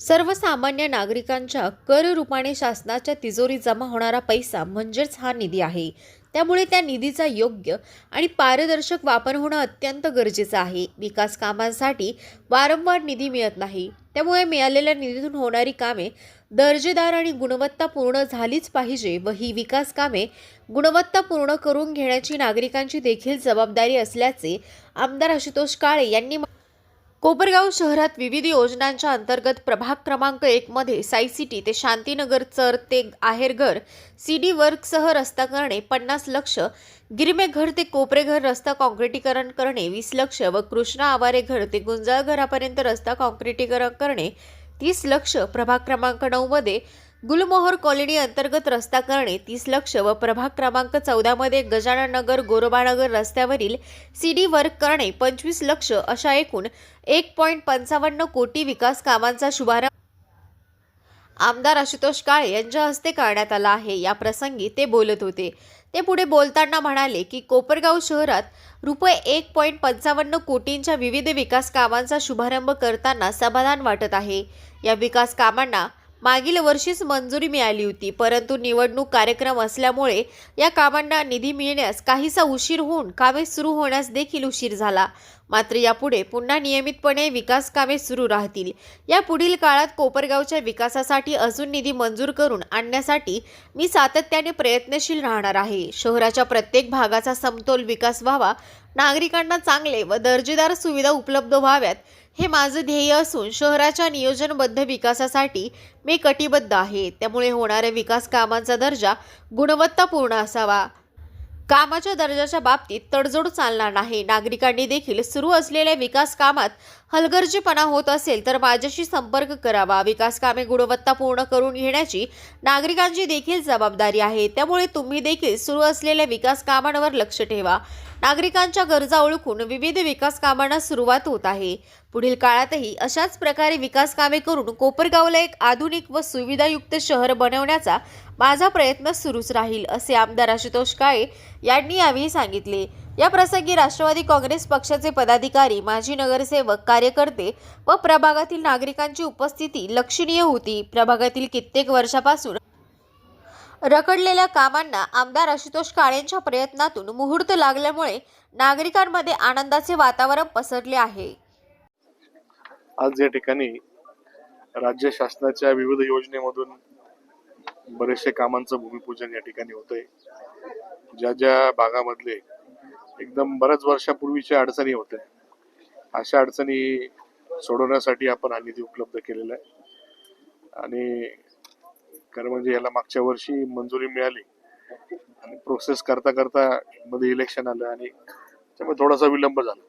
सर्वसामान्य नागरिकांच्या कर रूपाने शासनाच्या तिजोरी जमा होणारा पैसा म्हणजेच हा निधी आहे. त्यामुळे त्या निधीचा योग्य आणि पारदर्शक वापर होणं अत्यंत गरजेचं आहे. विकास कामांसाठी वारंवार निधी मिळत नाही. त्यामुळे मिळालेल्या निधीतून होणारी कामे दर्जेदार आणि गुणवत्तापूर्ण झालीच पाहिजे व ही विकास कामे गुणवत्तापूर्ण करून घेण्याची नागरिकांची देखील जबाबदारी असल्याचे आमदार आशुतोष काळे यांनी कोपरगाव शहरात विविध योजनांच्या अंतर्गत प्रभाग क्रमांक एकमध्ये साई सिटी ते शांतीनगर चर ते आहेरघर सी डी वर्कसह रस्ता करणे पन्नास लक्ष गिरमेघर ते कोपरेघर रस्ता काँक्रिटीकरण करणे वीस लक्ष व कृष्णा आवारे घर ते गुंजाळ घरापर्यंत रस्ता काँक्रिटीकरण करणे तीस लक्ष प्रभाग क्रमांक नऊमध्ये गुलमोहर कॉलनी अंतर्गत रस्ता करणे तीस लक्ष व प्रभाग क्रमांक चौदामध्ये गजानन नगर गोरोबानगर रस्त्यावरील सी डी वर्क करणे पंचवीस लक्ष अशा एकूण एक पॉईंट पंचावन्न कोटी विकास कामांचा शुभारंभ आमदार आशुतोष काळे यांच्या हस्ते करण्यात आला आहे. या प्रसंगी ते बोलत होते. ते पुढे बोलताना म्हणाले की कोपरगाव शहरात रुपये एक पॉईंट पंचावन्न कोटींच्या विविध विकास कामांचा शुभारंभ करताना समाधान वाटत आहे. या विकास कामांना मागील वर्षीच मंजुरी मिळाली होती परंतु निवडणूक कार्यक्रम असल्यामुळे या कामांना निधी मिळण्यास काहीसा उशीर होऊन कामे सुरू होण्यास देखील उशीर झाला. मात्र यापुढे पुन्हा नियमितपणे विकास कामे सुरू राहतील. या पुढील काळात कोपरगावच्या विकासासाठी अजून निधी मंजूर करून आणण्यासाठी मी सातत्याने प्रयत्नशील राहणार आहे. शहराच्या प्रत्येक भागाचा समतोल विकास व्हावा नागरिकांना चांगले व दर्जेदार सुविधा उपलब्ध व्हाव्यात हे माझं ध्येय असून शहराच्या नियोजनबद्ध विकासासाठी मी कटिबद्ध आहे. त्यामुळे होणाऱ्या विकास कामांचा दर्जा गुणवत्तापूर्ण असावा. कामाच्या दर्जाच्या बाबतीत तडजोड चालणार नाही. नागरिकांनी देखील सुरू असलेल्या विकास कामात हलगर्जीपणा होत असेल तर माझ्याशी संपर्क करावा. विकास कामे गुणवत्तापूर्ण करून घेण्याची नागरिकांची देखील जबाबदारी आहे. त्यामुळे तुम्ही देखील सुरू असलेल्या विकास कामांवर लक्ष ठेवा. नागरिकांच्या गरजा ओळखून विविध विकास कामांना सुरुवात होत आहे. पुढील काळातही अशाच प्रकारे विकास कामे करून कोपरगावला एक आधुनिक व सुविधायुक्त शहर बनवण्याचा माझा प्रयत्न सुरूच राहील असे आमदार आशुतोष काळे यांनी यावेळी सांगितले. या प्रसंगी राष्ट्रवादी काँग्रेस पक्षाचे पदाधिकारी माजी नगरसेवक कार्यकर्ते व प्रभागातील नागरिकांची उपस्थिती लक्षणीय होती. प्रभागातील कित्येक वर्षापासून रखडलेल्या कामांना आमदार आशुतोष काळेंच्या प्रयत्नातून मुहूर्त लागल्यामुळे नागरिकांमध्ये आनंदाचे वातावरण पसरले आहे. आज या ठिकाणी राज्य शासनाच्या विविध योजनेमधून बरेचसे कामांचं भूमिपूजन या ठिकाणी होतंय. ज्या ज्या भागामधले एकदम बऱ्याच वर्षापूर्वीच्या अडचणी होत्या अशा अडचणी सोडवण्यासाठी आपण हा निधी उपलब्ध केलेला आहे. आणि खरं म्हणजे याला मागच्या वर्षी मंजुरी मिळाली आणि प्रोसेस करता करता मध्ये इलेक्शन आलं आणि त्यामुळे थोडासा विलंब झाला.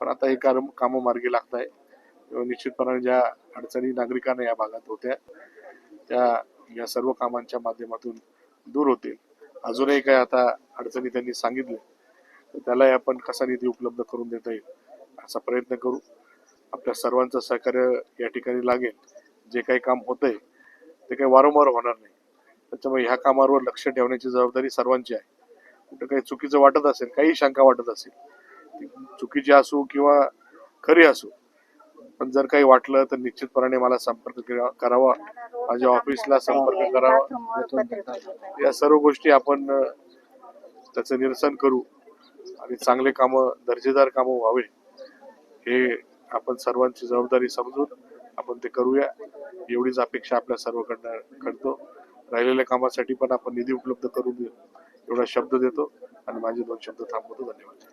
पण आता हे कार कामं मार्गी लागत आहे तेव्हा निश्चितपणाने ज्या अडचणी नागरिकांना या भागात होत्या त्या या सर्व कामांच्या माध्यमातून दूर होतील. अजूनही काय आता अडचणी त्यांनी सांगितले तर त्यालाही आपण कसा निधी उपलब्ध करून देता येईल असा प्रयत्न करू. आपल्या सर्वांचं सहकार्य या ठिकाणी लागेल. जे काही काम होतंय ते काही वारंवार होणार नाही. त्याच्यामुळे ह्या कामावर लक्ष ठेवण्याची जबाबदारी सर्वांची आहे. कुठं काही चुकीचं वाटत असेल काही शंका वाटत असेल चुकीची असू किंवा खरी असो पण जर काही वाटलं तर निश्चितपणाने मला संपर्क करावा. माझ्या ऑफिसला संपर्क करावा. या सर्व गोष्टी आपण त्याचं निरसन करू आणि चांगले कामं दर्जेदार कामं व्हावे हे आपण सर्वांची जबाबदारी समजून आपण ते करूया. एवढीच अपेक्षा आपल्या सर्वकडनं करतो. राहिलेल्या कामासाठी पण आपण निधी उपलब्ध करून देऊ. एवढा शब्द देतो आणि माझे दोन शब्द थांबवतो. धन्यवाद.